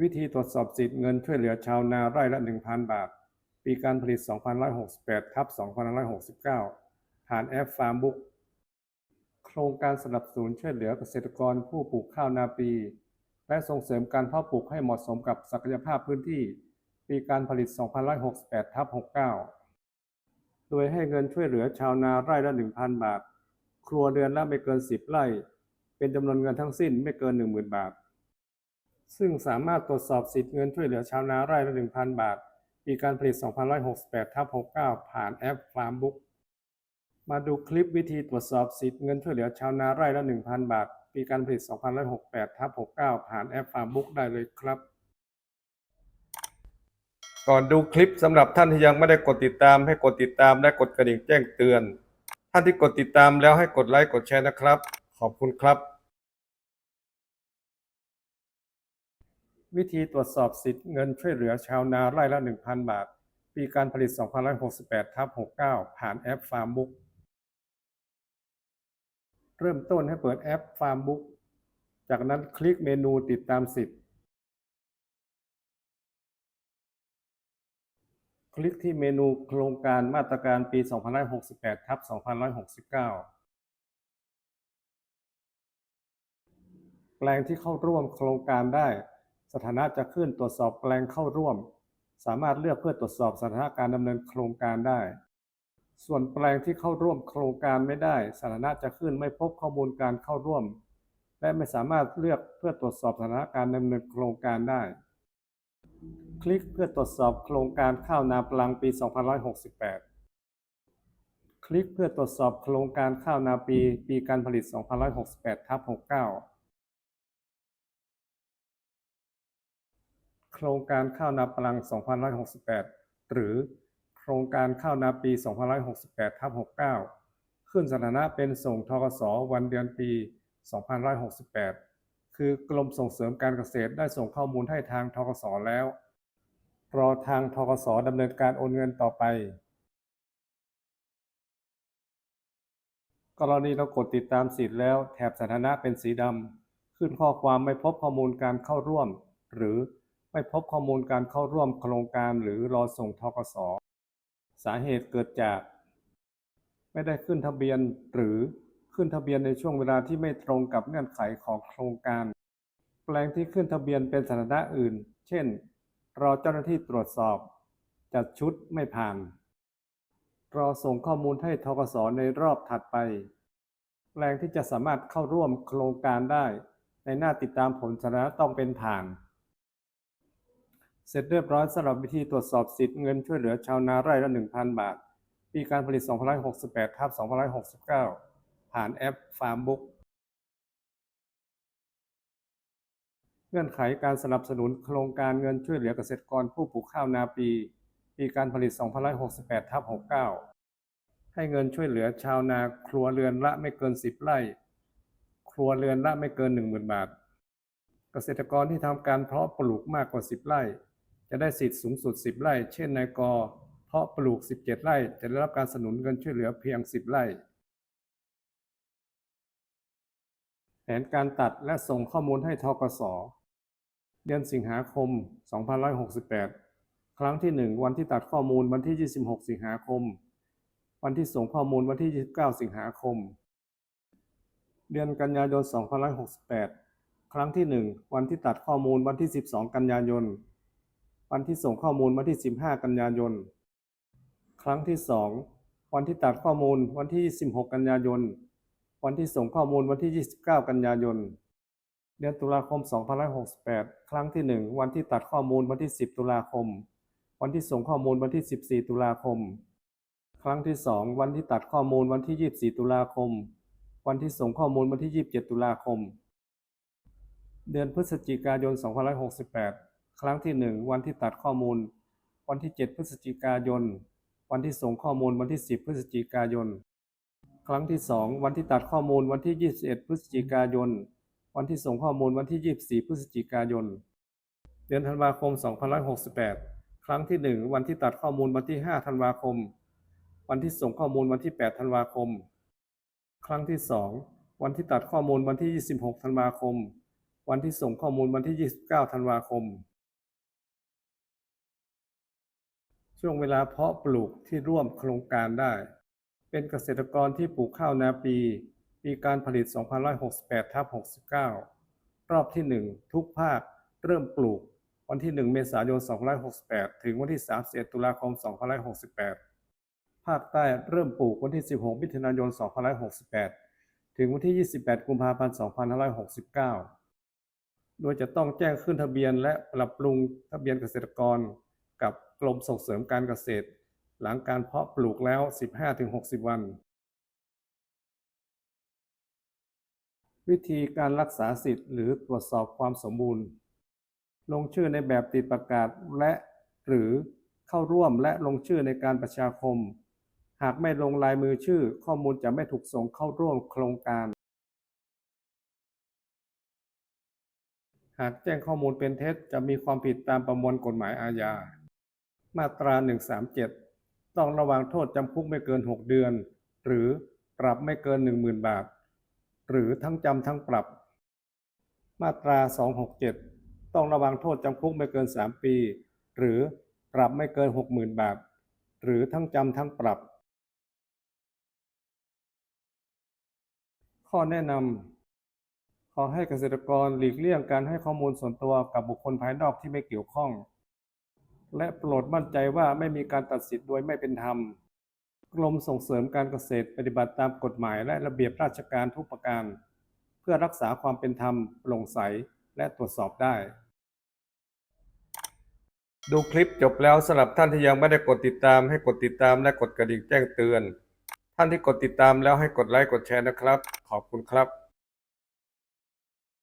วิธีตรวจสอบสิทธิ์เงินช่วยเหลือชาวนาไร่ละ 1,000 บาท ปีการผลิต2568 ทับ2569 ผ่านแอป Farmbook โครงการสนับสนุนช่วยเหลือเกษตรกรผู้ปลูกข้าวนาปี และส่งเสริมการเพาะปลูกให้เหมาะสมกับศักยภาพพื้นที่ ปีการผลิต2568 ทับ 69 โดยให้เงินช่วยเหลือชาวนาไร่ละ 1,000 บาท ครัวเรือนละไม่เกิน 10 ไร่ เป็นจำนวนเงินทั้งสิ้นไม่เกิน 10,000 บาท ซึ่งสามารถตรวจสอบสิทธิ์เงินช่วยเหลือชาวนาไร่ละ1,000 บาท ปีการผลิต2568ทับ69 ผ่านแอป Farmbook มาดูคลิปวิธีตรวจสอบสิทธิ์เงินช่วยเหลือชาวนาไร่ละ 1,000 บาท ปีการผลิต2568ทับ69 ผ่านแอป Farmbook ได้เลยครับ ก่อนดูคลิปสำหรับท่านที่ยังไม่ได้กดติดตามให้กดติดตามและกดกระดิ่งแจ้งเตือน ท่านที่กดติดตามแล้วให้กดไลค์กดแชร์นะครับ ขอบคุณครับ วิธีตรวจสอบสิทธิ์เงินช่วยเหลือชาวนาไร่ละ 1,000 บาท ปีการผลิต 2568ทับ69 ผ่านแอป Farmbook เริ่มต้นให้เปิดแอป Farmbook จากนั้นคลิกเมนูติดตามสิทธิ์ คลิกที่เมนูโครงการมาตรการปี 2568ทับ2569แปลงที่เข้าร่วมโครงการได้ สถานะจะขึ้นตรวจสอบแปลงเข้าร่วม สามารถเลือกเพื่อตรวจสอบสถานะการดำเนินโครงการได้ ส่วนแปลงที่เข้าร่วมโครงการไม่ได้ สถานะจะขึ้นไม่พบข้อมูลการเข้าร่วม และไม่สามารถเลือกเพื่อตรวจสอบสถานะการดำเนินโครงการได้ คลิกเพื่อตรวจสอบโครงการข้าวนาปลังปี 2568คลิกเพื่อตรวจสอบโครงการข้าวนาปี ปีการผลิต 2568ทับ69 ครงการข้าวนาปลัง 2568 หรือโครงการข้าวนาปี 2568ทับ69 ขึ้นสถานะเป็นส่งทกสวันเดือนปี 2568 คือกรมส่งเสริมการเกษตรได้ส่งข้อมูลให้ทางทกสแล้ว รอทางทกสดำเนินการโอนเงินต่อไป กรณีเรากดติดตามสิทธิ์แล้วแถบสถานะเป็นสีดำขึ้นข้อความไม่พบข้อมูลการเข้าร่วม หรือ ไม่พบข้อมูลการเข้าร่วมโครงการหรือรอส่งทกส สาเหตุเกิดจาก ไม่ได้ขึ้นทะเบียนหรือขึ้นทะเบียนในช่วงเวลาที่ไม่ตรงกับเงื่อนไขของโครงการ แปลงที่ขึ้นทะเบียนเป็นสถานะอื่น เช่น รอเจ้าหน้าที่ตรวจสอบ จัดชุดไม่ผ่าน รอส่งข้อมูลให้ทกสในรอบถัดไป แปลงที่จะสามารถเข้าร่วมโครงการได้ ในหน้าติดตามผลสถานะต้องเป็นผ่าน เสร็จเรียบร้อยสำหรับวิธีตรวจสอบสิทธิ์เงินช่วยเหลือชาวนาไร่ละ 1,000 บาท ปีการผลิต 2568ทับ2569 ผ่านแอป Farmbook เงื่อนไขการสนับสนุนโครงการเงินช่วยเหลือเกษตรกรผู้ปลูกข้าวนาปี ปีการผลิต 2568ทับ69 ให้เงินช่วยเหลือชาวนาครัวเรือนละไม่เกิน 10 ไร่ ครัวเรือนละไม่เกิน 10,000 บาท เกษตรกรที่ทำการเพาะปลูกมากกว่า 10 ไร่ จะได้สิทธิ์สูงสุด 10 ไร่ เช่นนายกเพาะปลูก 17 ไร่ จะได้รับการสนับสนุนเงินช่วยเหลือเพียง 10 ไร่ แผนการตัดและส่งข้อมูลให้ทกส เดือนสิงหาคม 2568 ครั้งที่ 1 วันที่ตัดข้อมูลวันที่ 26 สิงหาคม วันที่ส่งข้อมูลวันที่ 29 สิงหาคม เดือนกันยายน 2568 ครั้งที่ 1 วันที่ตัดข้อมูลวันที่ 12 กันยายน วันที่ส่งข้อมูลวันที่ 15 กันยายน ครั้งที่ 2 วันที่ตัดข้อมูลวันที่ 16 กันยายน วันที่ส่งข้อมูลวันที่ 29 กันยายน เดือนตุลาคม 2568 ครั้งที่ 1 วันที่ตัดข้อมูลวันที่ 10 ตุลาคม วันที่ส่งข้อมูลวันที่ 14 ตุลาคม ครั้งที่ 2 วันที่ตัดข้อมูลวันที่ 24 ตุลาคม วันที่ส่งข้อมูลวันที่ 27 ตุลาคม เดือนพฤศจิกายน 2568 ครั้งที่ 1 วันที่ตัดข้อมูล วันที่ 7 พฤศจิกายน วันที่ส่งข้อมูลวันที่ 10 พฤศจิกายน ครั้งที่ 2 วันที่ตัดข้อมูลวันที่ 21 พฤศจิกายน วันที่ส่งข้อมูลวันที่ 24 พฤศจิกายน เดือนธันวาคม 2568 ครั้งที่ 1 วันที่ตัดข้อมูลวันที่ 5 ธันวาคม วันที่ส่งข้อมูลวันที่ 8 ธันวาคม ครั้งที่ 2 วันที่ตัดข้อมูลวันที่ 26 ธันวาคม วันที่ส่งข้อมูลวันที่ 29 ธันวาคม ช่วงเวลาเพาะปลูกที่ร่วมโครงการได้ เป็นเกษตรกรที่ปลูกข้าวนาปี ปีการผลิต 2568ทับ69 รอบที่ 1 ทุกภาค เริ่มปลูก วันที่ 1 เมษายน 2568 ถึงวันที่ 31 ตุลาคม 2568 ภาคใต้เริ่มปลูกวันที่ 16 มิถุนายน 2568 ถึงวันที่ 28 กุมภาพันธ์ 2569 โดยจะต้องแจ้งขึ้นทะเบียนและปรับปรุงทะเบียนเกษตรกร กรมส่งเสริมการเกษตร หลังการเพาะปลูกแล้ว 15-60 วัน วิธีการรักษาสิทธิ์หรือตรวจสอบความสมบูรณ์ ลงชื่อในแบบติดประกาศและหรือเข้าร่วมและลงชื่อในการประชาคม หากไม่ลงลายมือชื่อ ข้อมูลจะไม่ถูกส่งเข้าร่วมโครงการ หากแจ้งข้อมูลเป็นเท็จจะมีความผิดตามประมวลกฎหมายอาญา มาตรา 137 ต้องระวังโทษจำคุกไม่เกิน 6 เดือน หรือปรับไม่เกิน 10,000 บาท หรือทั้งจำทั้งปรับ มาตรา 267 ต้องระวังโทษจำคุกไม่เกิน 3 ปี หรือปรับไม่เกิน 60,000 บาท หรือทั้งจำทั้งปรับ ข้อแนะนำขอให้เกษตรกรหลีกเลี่ยงการให้ข้อมูลส่วนตัวกับบุคคลภายนอกที่ไม่เกี่ยวข้อง และโปรดมั่นใจว่าไม่มีการตัดสิทธิ์โดยไม่เป็นธรรม กรมส่งเสริมการเกษตรปฏิบัติตามกฎหมายและระเบียบราชการทุกประการ เพื่อรักษาความเป็นธรรมโปร่งใสและตรวจสอบได้ ดูคลิปจบแล้วสำหรับท่านที่ยังไม่ได้กดติดตามให้กดติดตามและกดกระดิ่งแจ้งเตือน ท่านที่กดติดตามแล้วให้กดไลค์กดแชร์นะครับ ขอบคุณครับ